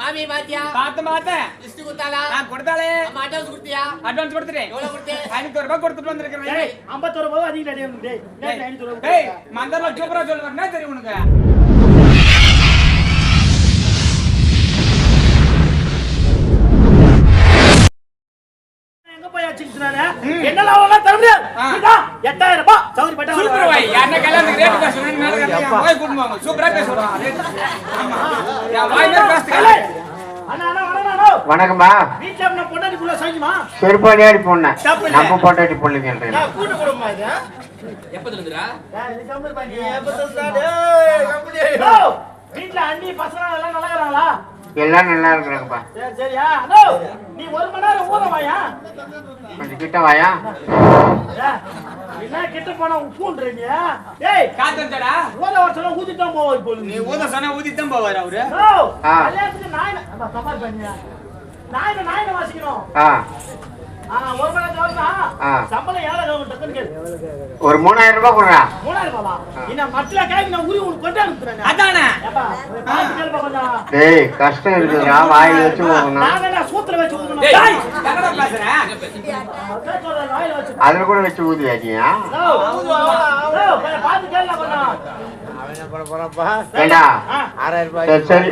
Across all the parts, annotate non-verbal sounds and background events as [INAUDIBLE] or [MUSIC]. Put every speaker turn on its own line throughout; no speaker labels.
மாமி பாத்தியா
பார்த்து பார்த்தேன்
லிஸ்ட் கொடுத்தாளா?
நான் கொடுத்தாலே
அம்மா அட்வான்ஸ் கொடுத்தியா?
அட்வான்ஸ் கொடுத்துட்டேன்.
எவ்வளவு கொடுத்தே?
ஐநூத்தி ரூபாய் கொடுத்துட்டு வந்திருக்கிறேன்.
டேய், 51 ரூபாய் அதிகம் டேய், டேய். நேத்து ஐநூறு ரூபாய்
டேய். மந்தர்ல சூப்பரா என்ன தெரியும் உனக்கு?
வச்சுக்கிட்டாரு? என்னலாம் அவன்லாம் தர முடியாது. 8000 ரூபாய். பட்டா
சூப்பர் கல்யாணத்துக்கு ரேட் சூப்பரா பேசுவாங்க ஆமா. வாய் மேல
ஏலே, அண்ணா, அண்ணா.
வணக்கம்மா.
வீட்டுல நம்ம பொண்டாட்டிக்குள்ள
பொண்ணேன்
தப்பு இல்ல.
நம்ம
கூட்டு குடும்பமா இது?
எப்பத்துல இருந்துடா
கம்முனு பாரு. ஓ, வீட்டுல அண்ணி பசங்க எல்லாம் நல்லா இருக்கிறாங்களா
எல்லாம் நல்லா இருக்கிறாங்கப்பா.
சரி சரியா நீ ஒரு மணி நேரம் ஊத வாயா?
கொஞ்சம் கிட்ட வாயா?
என்ன கிட்ட போனா உப்புன்ற நீ ஏய்
காத்து வந்துடா
ஊத வர சொன்னா ஊதிட்டான் போவோம் இப்போ
நீ. ஊத சொன்னா ஊதித்தான் போவாரு அவரு.
கல்யாணத்துக்கு நாய் அப்பா, சமாளி பண்ணியா? நாய் நாய் வாசிக்கணும் ஒரு
மூணாயிரம் ரூபாய் கொடுறா.
மூணாயிரம் என்ன நான் உரி கொண்டு அனுப்புறேன்
அதானே?
டேய் கஷ்டம் இருக்குதுடா வாயில் வச்சு போகணும்
நான் சூத்துல வச்சு
டேய் பேசுறேன்
வச்சு
அதுல கூட வச்சு
கொஞ்சம்
ஏண்டா?
ஆ.
சரி சரி.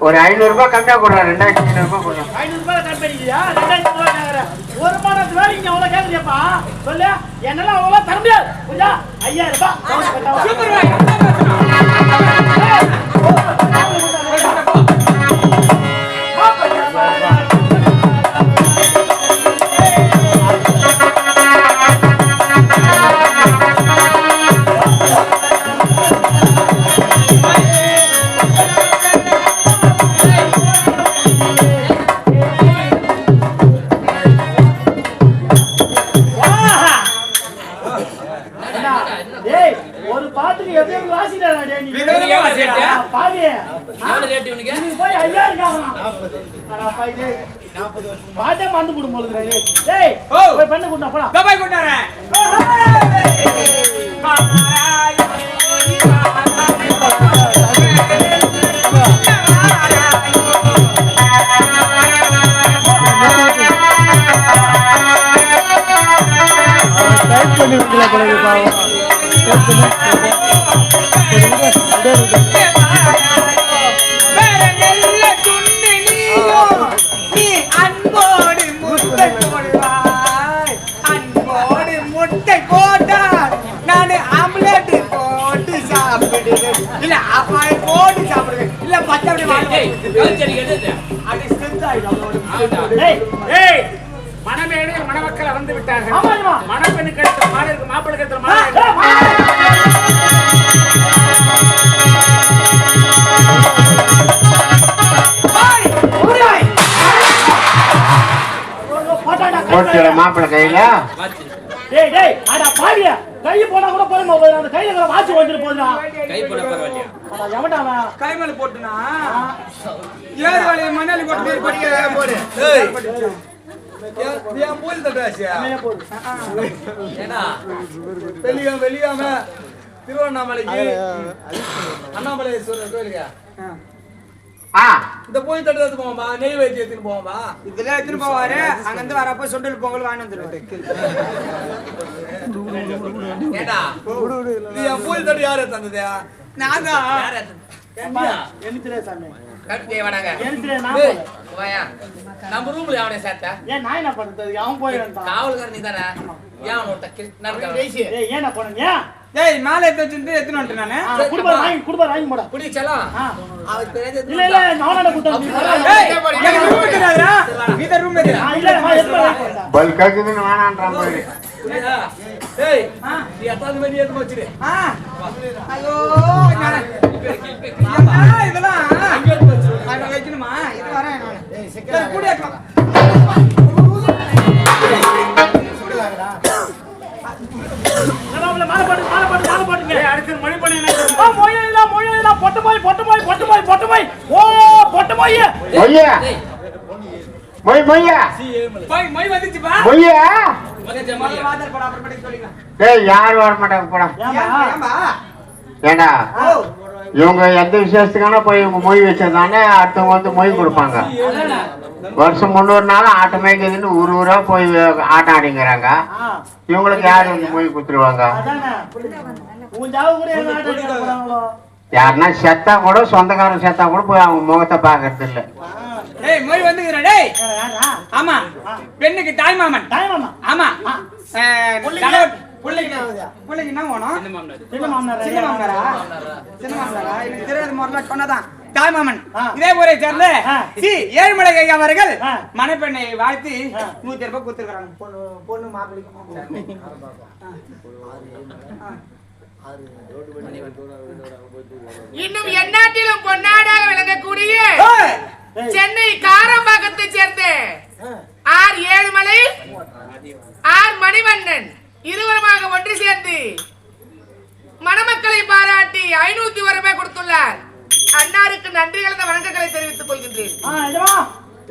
ஒரு ஐநூறு ரூபாய் கம்மியா கொடுறா ரெண்டாயிரத்தி ஐநூறு ரூபாய்
ஐநூறு ரூபாய் ரெண்டாயிரத்தி ரூபாய் இங்க அவ்வளவு கேக்குறியப்பா சொல்லு. என்னெல்லாம் அவ்வளவு தர முடியாது. ஐயாயிரம் ரூபாய். பாட்டே மறந்து போடும் இருக்குடா, டேய். டேய்,
ஓ.
போய் பண்ணு கொடுண்ணா, போடா.
தபாய் மணமேடையில் மணமக்களை வந்து விட்டார்கள். மணப்பெண்ணுக்கு அடுத்த மாடு மாப்பிள்ளைக்கு அடுத்த
ஆ,
மாடு
ஏய், வா. போட்டாடா, கை
போட்டு
போடா.
மாப்பிள்ளை கையில?
டேய் டேய் அட பாவியா. கை போனா கூட போதுமா போதும்? அந்த கையில வாட்ச் வந்துட்டு போதுடா.
கை போட பரவாயில்லையா?
அவன்?
கைமேல போட்டுனா? ஏழு வளைய மணாலி போட்டு படிக்க. போடு.
ஏன்னா
வெளிய வெளியாம திருவண்ணாமலைக்கு அண்ணாமலையேஸ்வரர் கோயிலுக்கு?
ஆ.
இந்த போய் தட்டுறது போவோம்பா நெய் வைத்தி எடுத்துன்னு போவோம்பா.
இதுல எடுத்துட்டு போவாரு. அங்க இருந்து வரப்ப சுண்டல் பொங்கல் வாங்கி
என் போய் தட்டு யாரு தந்தது?
நான்?
நம்ம ரூம்ல அவனை சேர்த்த?
ஏன் நான் என்ன பண்றது? அவன் போய் வேண்டாம்
காவல்காரன் நீ தானே ஏன் அவனை கிருஷ்ணன்
ஏன் நான் போனேன்? ஏன்?
டேய் மாலை எடுத்து வச்சுட்டு எடுத்துன்னு வந்துட்டேன் நானு?
ஆ, குடும்பம் வாங்கி குடும்பம் வாங்கி போடா.
குடி செல்லாம். அவன் தெரியாது
இல்ல இல்ல நானோட கூட்டம் நீ வர.
ஏய் எனக்கு ரூம் தெரியாதுடா. தெரியாது
இல்ல எடுத்து
வேணான்றான் போயிடு
ஆ
நீ எத்தாவது மணி எடுத்து வச்சிரு?
ஆ. ஐயோ இதெல்லாம்? வைக்கணுமா? இது வரேன் நானு கூட
போட்டு போய் பொட்டு போய் பொட்டு போய் பொட்டு போய் ஓ பொட்டு போய்
மொய் மொய்யா?
போய் மொய் வந்துச்சுப்பா.
மொய்யா? டேய் யார் வர மாட்டாங்க போடா. ஏண்டா? இவங்க எந்த விசேஷத்துக்கான போய் இவங்க மொய் வச்சதானே அடுத்தவங்க வந்து மொய் கொடுப்பாங்க. வருஷம் முந்நூறு நாள் ஆட்டம் மேய்க்குதுன்னு ஊர் ஊரா போய் ஆட்டம் ஆடிங்கிறாங்க இவங்களுக்கு யார் வந்து மொய் கொடுத்துருவாங்க? யாருன்னா செத்தா கூட சொந்தக்காரன் செத்தா கூட போய் அவங்க முகத்தை பார்க்கறது இல்லை
யாரா?
ஆமா. பெண்ணுக்கு தாய் மாமன்.
டைம் ஆமா.
ஆமா
பிள்ளைக்கு என்ன? ஆகுது?
பிள்ளைக்கு என்ன வேணும்?
சின்ன மாமனார்.
சின்ன மாமனார்?
சின்ன மாமனாரா? சின்ன மாமனாரா? எனக்கு தெரியாத முறையில சொன்னதான். தாய் மாமன்.
ஆ.
இதே ஊரை சேர்ந்த. சி. ஏழுமலை ஐயா அவர்கள். மணப்பெண்ணை வாழ்த்தி. நூத்தி ரூபாய் கொடுத்துருக்காங்க பொண்ணு பொண்ணு மாப்பிள்ளைக்கு.
இன்னும் எந்நாட்டிலும் பொன்னாடாக விளங்கக்கூடிய சென்னை காரம்பாக்கத்தை சேர்ந்த ஆர் ஏழுமலை ஆர் மணிவண்ணன் இருவருமாக ஒன்று சேர்ந்து மணமக்களை பாராட்டி ஐநூத்தி ஒரு ரூபாய் கொடுத்துள்ளார். அன்னாருக்கு நன்றி கலந்த வணக்கங்களை தெரிவித்துக் கொள்கின்றேன்.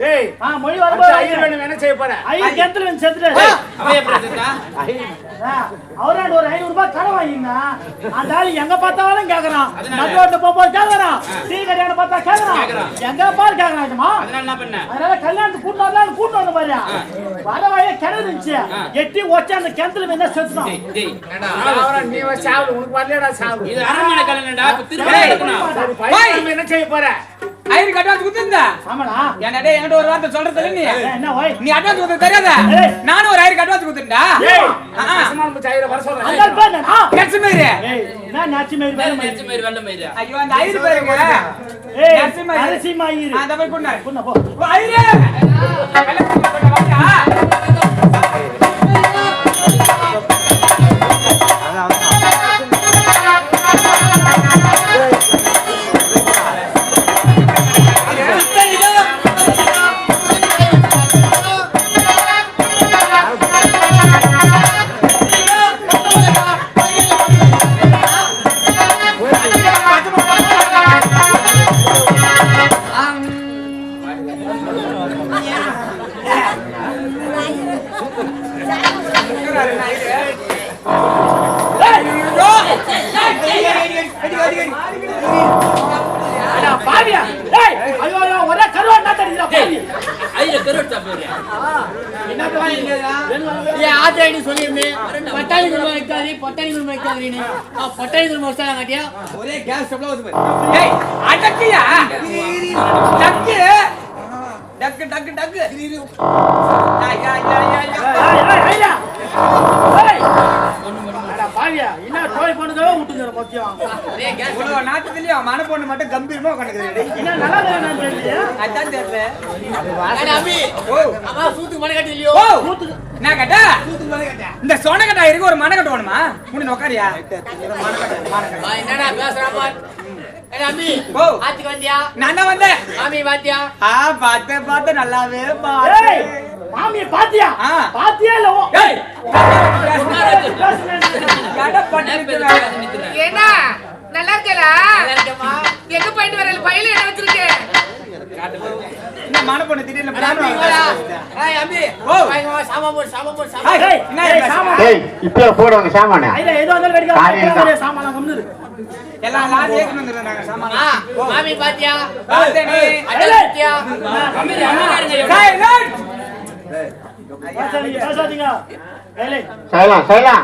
ஏய்,
ஆ மொழி வரும்போது
ஐயர் வேணும், என்ன செய்ய போற?
ஐயா கிணத்துல வந்து செத்துட்டாரு
அவன் எப்படி செத்தா?
ஆ, அவராண்ட ஒரு ஐநூறு ரூபாய் கடன் வாங்கினா அந்த ஆளு எங்க பார்த்தாலும் கேக்குறான். நடுவோட்ட போகும்போது கேக்குறான். டீ கடையான பார்த்தா கேக்குறான். எங்க பாரு கேக்குறான் இதுமா
அதனால என்ன பண்ண?
அதனால கல்யாணத்துக்கு கூட்டு வரலாம் கூட்டு வந்து பாரு. வர வழிய கிணறு இருந்துச்சு. எட்டி ஒச்சு அந்த கிணத்துல என்ன செத்துட்டான்.
டேய், என்னடா, அவரா நீ சாவு, உனக்கு சாவு. இது அரண்மனை கல்யாணம்டா, திருப்பி என்ன செய்ய போற?
ஐயர் அட்வான்ஸ் கொடுத்துருந்தா?
ஆமாடா.
என்ன டேய் என்கிட்ட ஒரு வார்த்தை சொல்றது நீ?
என்ன ஓய்?
நீ அட்வான்ஸ் கொடுத்து தெரியாதா. நானும் ஒரு ஐயருக்கு அட்வான்ஸ் கொடுத்துட்டா
ஏய், நெசமான முச்சு ஐயரை வர சொல்றேன்.
அந்த ஆள் பேர் என்னடா?
லட்சுமி
ஏய் என்ன நாச்சி மயிர் பேர்
நெஞ்சு மயிர், வெள்ளை மயிரா?
ஐயோ அந்த ஐயர் பாருங்க ஐயர்.
அரிசி மயிர்
அந்த போய் கொண்டாரு
புண்ண போ.
ஐயரே!
பட்டாணி குருமா வைக்காது பட்டாணி குருமா வைக்காதுன்னு. ஆ, பட்டாணி குருமா வச்சா காட்டியா?
ஒரே கேஸ் ஸ்டவ்ல வந்து பாரு ஏய் அடக்கியா? டக்கு. டக்கு டக்கு டக்கு. யா யா யா யா
பாவியா? என்ன கோழி பண்ணதோ விட்டுங்கற பத்தியம்
இவ்வளவு நாட்டுலயும் மன பொண்ணு மட்டும் கம்பீரமா உட்காந்துக்குது
என்ன நல்லா இல்லைன்னு தெரியல
அதான் தெரியல.
சூத்துக்கு மணி கட்டி இல்லையோ
ஓ. நான் கேட்டா? இந்த சொனக்கட்டா இருக்கு ஒரு மனக்கட்டு வேணுமா? முன்ன உட்காரியா?
ஆ, என்னடா வந்தியா?
நான் தான் வந்தேன்?
மாமி வாத்தியா
ஆ பார்த்து பார்த்து நல்லாவே பார்த்தேன்.
மாமிய பாத்தியா. பாத்தியா இல்ல
ஏன்னா நல்லா இருக்கலா. எங்க போயிட்டு வரல பையில என்ன வச்சிருக்கேன்
போடுவாங்க சாமானு
எல்லாம் லாரி ஏத்திட்டு வந்துருந்தாங்க சாமான்.
மாமி பாத்தியா? பாத்தியா? அம்மி,
செய்யலாம் செய்யலாம்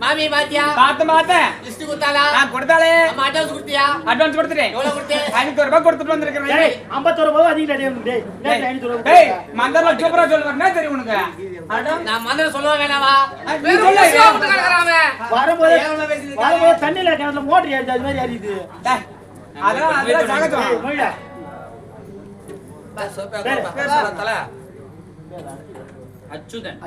மாமி பாத்தியா
பார்த்தேன் பார்த்தேன்
லிஸ்ட் கொடுத்தாளா
நான்
அட்வான்ஸ் கொடுத்தியா
அட்வான்ஸ் கொடுத்துட்டேன்
எவ்வளவு
ரூபாய் கொடுத்துட்டு வந்திருக்கிறேன்
ஏய் 51 ரூபாய் அதிகம் டேய் டேய் டேய் ஐநூறு ரூபாய்
டேய் மந்தமா சூப்பரா சொல்லுவார் தெரியும் உனக்கு
நான் மந்திரம் சொல்லவா வேணாமா
நீ
வெறும்
வரும்போது வரும்போது மோட்டர் ஏறிச்சு அது மாதிரி ஏறிது
அதான் அதெல்லாம் சகஜம்
அச்சுதன்.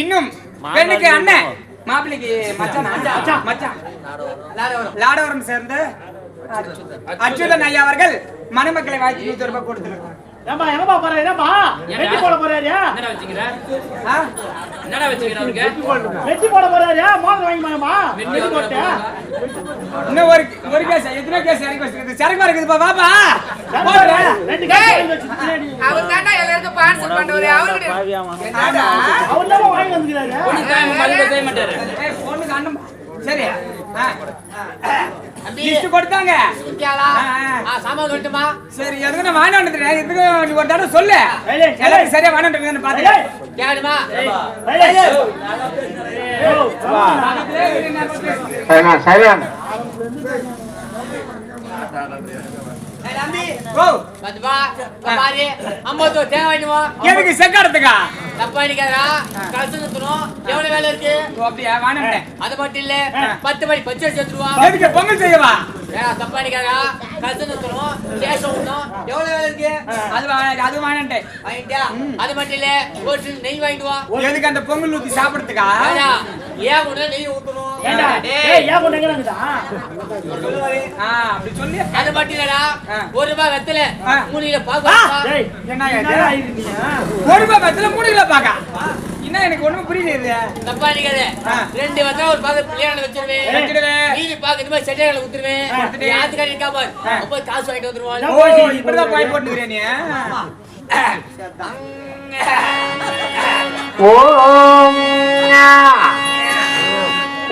இன்னும் பெண்ணுக்கு அண்ணன் மாப்பிள்ளைக்கு மச்சான் மச்சான்.
லாடவரம்
லாடவரம் சேர்ந்து அச்சுதன். ஐயா அவர்கள் மணமக்களை வாங்கி நூத்தி ரூபாய் கொடுத்துருக்காங்க.
ஏம்பா எங்கப்பா போறாரு ஏம்பா? வெட்டி போட போறாரு.
என்னடா வச்சுக்கிற?
ஆ?
என்னடா வச்சுக்கிற அவருக்கு
வெட்டி போட போறாரு. மோதிரம் வாங்கி மாமா வெட்டி போட்டு.
இன்னும் ஒரு ஒரு கேஸ் எத்தனை கேஸ் இறக்கி வச்சிருக்கு சரக்கு இருக்குதுப்பா பாப்பா
ரெண்டு பின்னாடி
அவர் தாண்டா எல்லாருக்கும் பார்சல் பண்றவரு அவருக்கு
என்னடா?
அவர் தான் வாங்கி வந்துக்கிறாரு.
பொண்ணு மல்லிகை செய்ய மாட்டாரு
ஏய், பொண்ணுக்கு அண்ணன் சரி. லிஸ்ட் கொடுத்தாங்க.
சாமான் வரட்டுமா?
சரி எதுக்கு நான் வாங்கிட்டு வந்துட்டேன்? எதுக்கு நீ ஒரு தடவை சொல்லு. எல்லாரும் சரியா வாங்கிட்டு வந்து பாத்துக்கிறேன்.
கேடுமா
சைலான்
ஓ.
பாரு. ஐம்பது தேவை வேணுமா
எதுக்கு செக்காரத்துக்கா
தப்பா நிக்காதா கலசு நிறுத்தணும் எவ்வளவு வேலை இருக்கு?
அப்படியா?
அது மட்டும் இல்ல பத்து மணி பச்சை சேர்த்துருவா
எதுக்கு பொங்கல் செய்யவா?
தப்பா நிக்காதா கலசு நிறுத்தணும் விடணும் எவ்வளவு வேலை இருக்கு?
அது அது
வாங்கிட்டியா? அது மட்டும் இல்ல ஒரு நெய் வாங்கிட்டு வா.
எதுக்கு அந்த பொங்கல் ஊத்தி சாப்பிடுறதுக்கா?
ஏன் உடனே நெய் ஊத்தணும்?
ஏண்டா,
டேய்,
ஏய், ஏன் கொண்டு எங்கடாங்குதா?
ஆ அப்படி சொல்லி.
அது
ஆ.
ஒரு ரூபாய் வெத்தல கிலோ பாக்கு
டேய்,
என்ன இது?
என்னடா இது நீ, ஆ?
ஒரு ரூபாய் கிலோ பாக்கா என்ன எனக்கு ஒண்ணும் புரியல இது?
தப்பா நிக்காத. ரெண்டு வெத்தல ஒரு பாக்கு பிள்ளையாண்ட வச்சிருவேன்.
வச்சிடுவேன்.
மீதி பாக்கு இந்த மாதிரி செட்டைகளை ஊத்துருவேன். யாத்துக்காரி இருக்கா பாரு அப்போ காசு வாங்கிட்டு வந்துருவான்
ஓ இப்படிதான் பாய் போட்டுக்கிறேன் நீ?
ஓம்.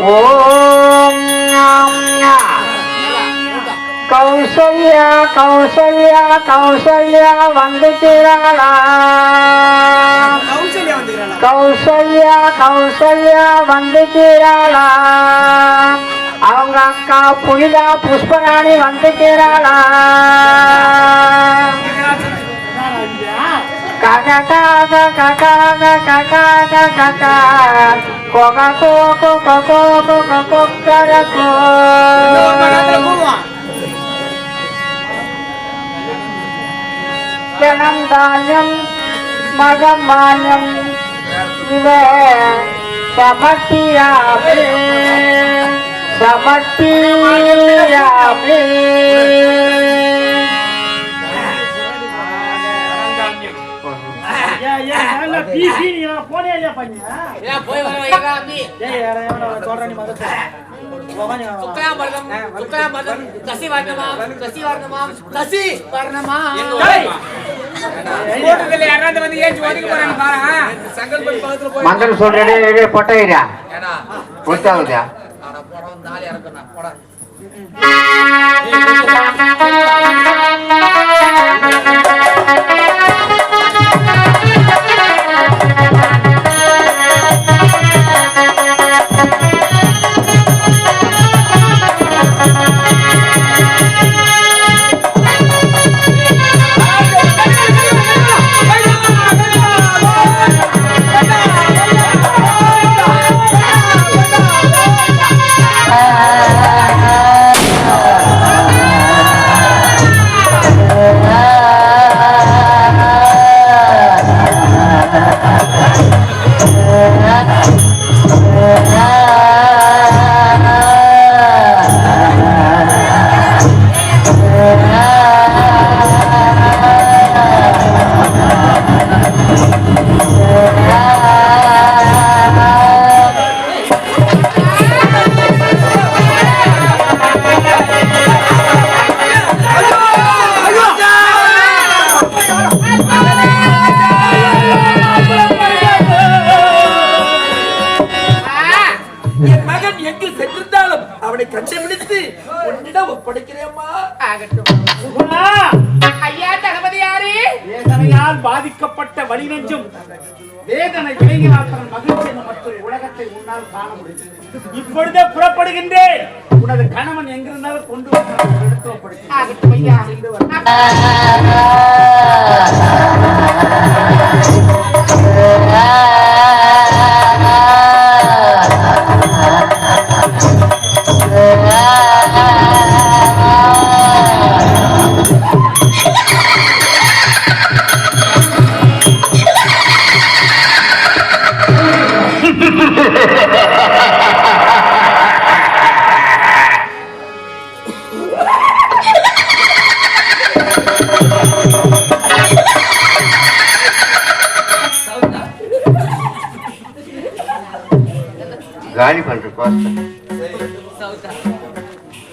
ஓம். கௌசல்யா கௌசல்யா கௌசல்யா வந்துக்கிறாளா
கௌசல்யா
கௌசல்யா வந்துக்கிறாளா அவங்க அக்கா புனிதா புஷ்பராணி வந்துக்கிறாளா
ஆ?
கககாக ககாக ககாக ககா கொக கோகோ கொகோ கொக கொக்கரகோ
போவான்
ஜனம் தானியம் மகமானியம் இவ சமத்தியாபி சமத்தியாபி
நீ எல்லாம் போனே இல்லையா பையன்?
ஏன் போய் வர வைக்கிறா அம்மி
ஏய், யாரா எவனா சொல்றா நீ மதத்தை.
சுக்கலா மருதம் சுக்கலா மருதம். கசி வரணுமா கசி வரணுமா கசி வரணுமா.
டேய். கூட்டத்துல யாராவது வந்து ஏஞ்சி ஒதுக்க போறாங்க பாரு
செங்கல்பட்டு பக்கத்துல போய்
மந்திரம் சொல்றே பொட்டையா
ஏடா.
ஒத்தாகுதா
அட போடா தாலி இறக்கணும் போடா. என் ஒப்படைக்கிறேம்மா
ஆகட்டும். ஐயா தளபதி யாரு?
வேதனையால் பாதிக்கப்பட்ட வழி நெஞ்சும் வேதனை விலகினால் தன் மகிழ்ச்சி என்ற மற்றொரு உலகத்தை உன்னால் காண முடியும். இப்பொழுதே புறப்படுகின்றேன். உனது கணவன் எங்கிருந்தாலும் கொண்டு எடுத்து ஒப்படைக்கிறேன்.
ஆகட்டும் ஐயா.
ஆ.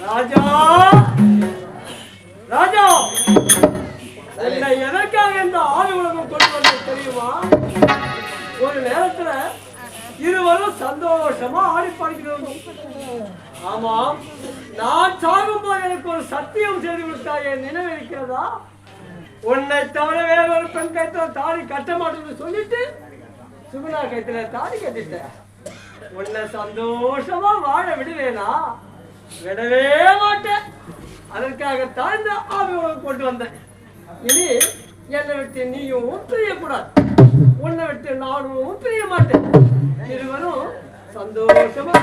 ராஜா! ராஜா! என்னை எதற்காக இந்த ஆவி உலகம் கொண்டு வந்தது தெரியுமா? ஒரு நேரத்துல இருவரும் சந்தோஷமா ஆடி பாடிக்கிறோம் ஆமா நான் சாகும்போது எனக்கு ஒரு சத்தியம் செய்து விட்டாய் என் நினைவு இருக்கிறதா? உன்னை தவிர வேற ஒரு பெண் கைத்துல தாலி கட்ட மாட்டேன்னு சொல்லிட்டு சுகுணா கைத்துல தாலி கட்டிட்டேன். உன்னை சந்தோஷமா வாழ விடுவேனா? விடவே மாட்டேன். அதற்காகத்தான் இந்த ஆவி உனக்கு கொண்டு வந்தேன். இனி என்னை விட்டு நீயும் பிரியக்கூடாது உன்னை விட்டு நானும் பிரிய மாட்டேன். இருவரும் சந்தோஷமா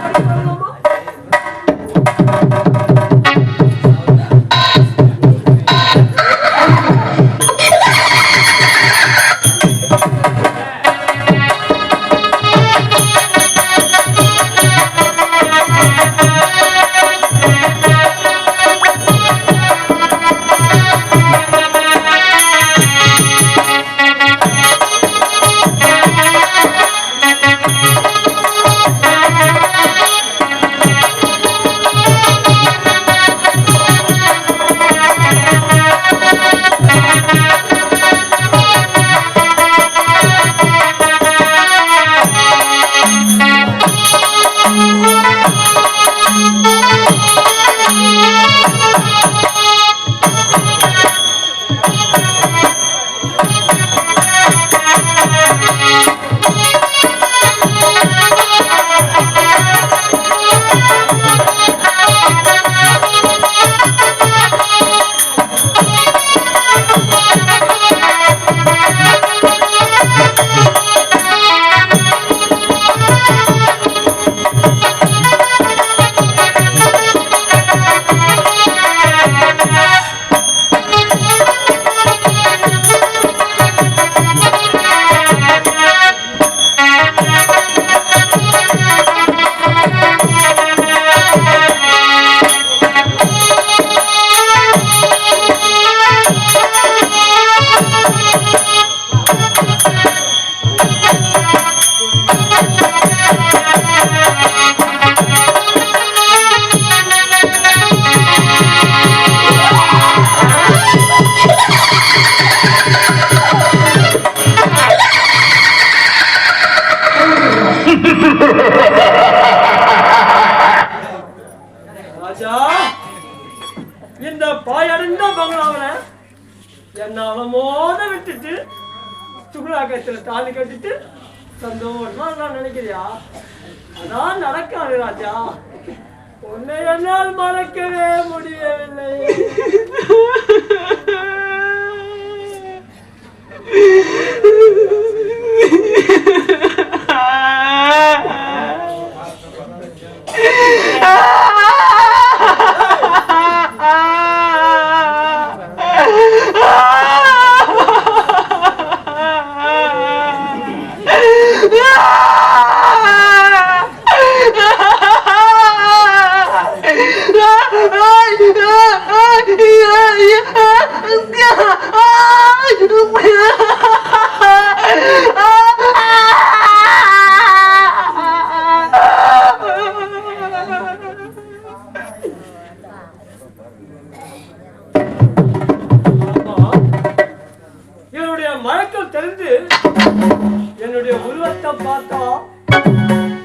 என்னுடைய உருவத்தை பார்த்தா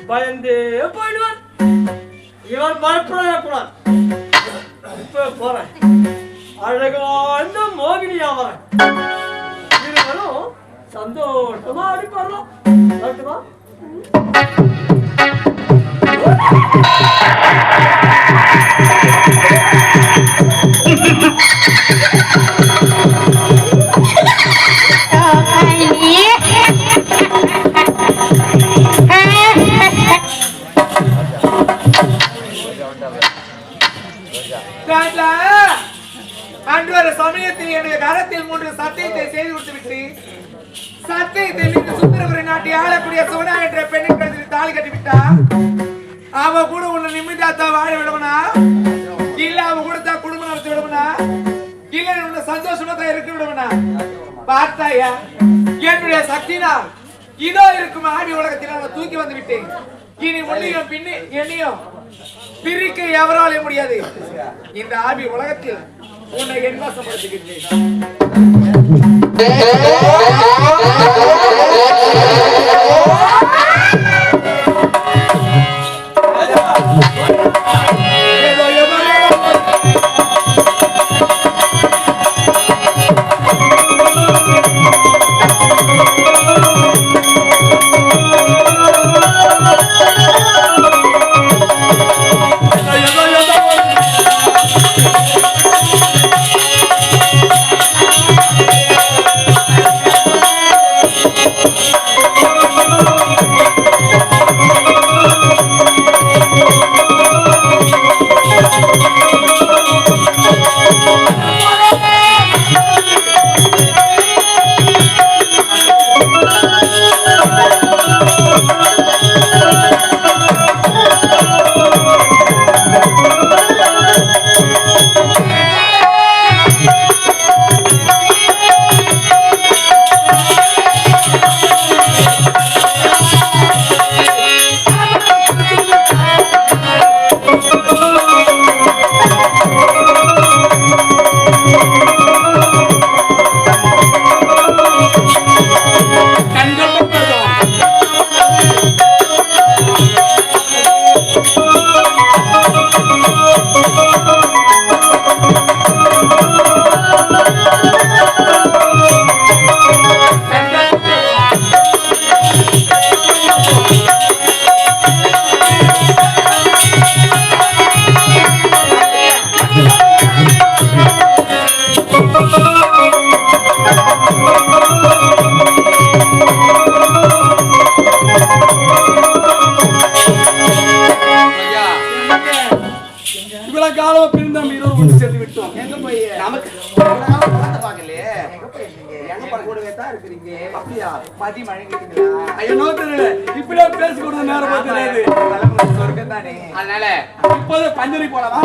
பயந்தே போயிடுவார் இவர் பயப்படவே இப்ப போறேன். அழகான மோகினி ஆவார் இருவரும் சந்தோஷமா அடிப்பாரலாம் வரட்டுமா? [LAUGHS]
காட்டுல. அன்று ஒரு சமயத்தில் என்னுடைய கரத்தில் மூன்று சத்தியத்தை செய்து கொடுத்து விட்டு சத்தியத்தை மீட்டு சுந்தரபுரி நாட்டை ஆளக்கூடிய சுவனா என்ற பெண்ணின் கழுத்தில் தாலி கட்டி விட்டா அவ கூட உன்னை நிம்மதியாத்தான் வாழ விடுவனா? இல்ல அவ கூட தான் குடும்பம் நடத்தி விடுவனா? இல்ல உன்னை சந்தோஷமா தான் இருக்க விடுவனா? பார்த்தாயா? என்னுடைய சக்தினால் இதோ இருக்கும் ஆடி உலகத்தில் அவனை தூக்கி வந்து விட்டேன். இனி ஒன்னையும் பின்னே என்னையும் பிரிக்க எவராலே முடியாது. இந்த ஆவி உலகத்தில் உன்னை என் வசப்படுத்துகின்றேன். [LAUGHS] அப்படியா? மதி மழங்கிட்டீங்களா
ஐயோ தெரியல இப்படியே பேசி கொடுத்த நேரம்
சொர்க்கம் தானே?
அதனால
இப்போது பஞ்சரி போலவா